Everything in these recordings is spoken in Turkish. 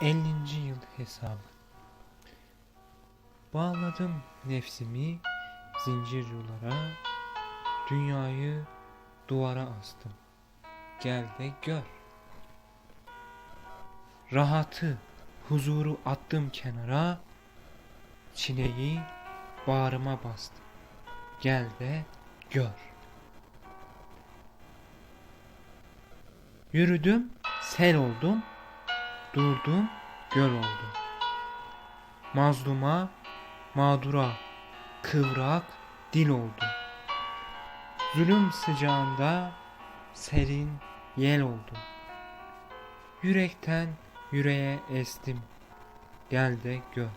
50. yıl hesabı. Bağladım nefsimi zincir yollara, dünyayı duvara astım. Gel de gör. Rahatı, huzuru attım kenara, çileyi bağrıma bastım. Gel de gör. Yürüdüm, sel oldum, durdum, göl oldum. Mazluma, mağdura, kıvrak dil oldum. Zulüm sıcağında serin yel oldum. Yürekten yüreğe estim. Gel de gör.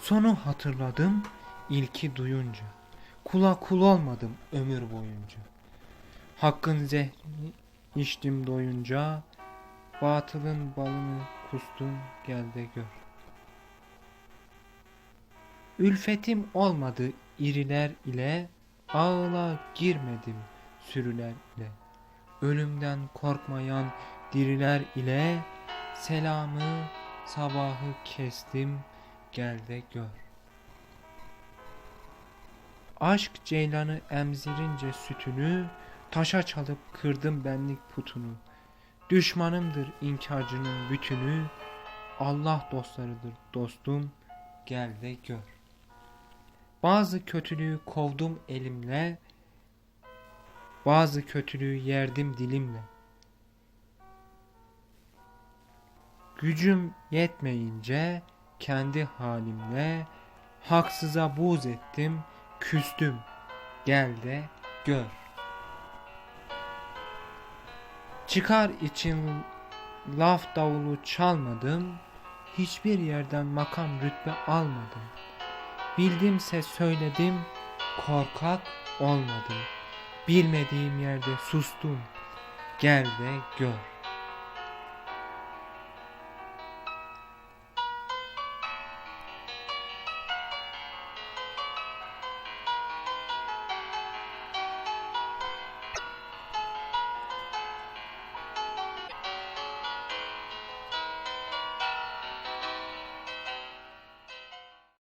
Sonu hatırladım ilki duyunca. Kula kul olmadım ömür boyunca. Hakkın zehrini içtim doyunca. Batılın balını kustum gel de gör. Ülfetim olmadı iriler ile, ağla girmedim sürüler ile. Ölümden korkmayan diriler ile, selamı sabahı kestim gel de gör. Aşk ceylanı emzirince sütünü, taşa çalıp kırdım benlik putunu. Düşmanımdır inkarcının bütünü, Allah dostlarıdır dostum, gel de gör. Bazı kötülüğü kovdum elimle, bazı kötülüğü yerdim dilimle. Gücüm yetmeyince kendi halimle haksıza buz ettim, küstüm. Gel de gör. Çıkar için laf davulu çalmadım, hiçbir yerden makam rütbe almadım. Bildimse söyledim, korkak olmadım. Bilmediğim yerde sustum. Gel de gör.